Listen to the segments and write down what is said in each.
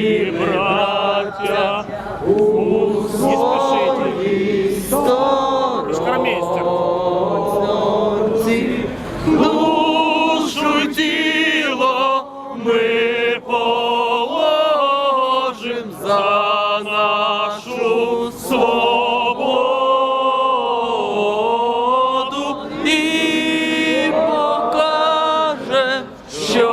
І браття у своїй Шкармейстер. Душу й тіло ми положим за нашу свободу і покажем, що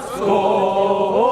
소.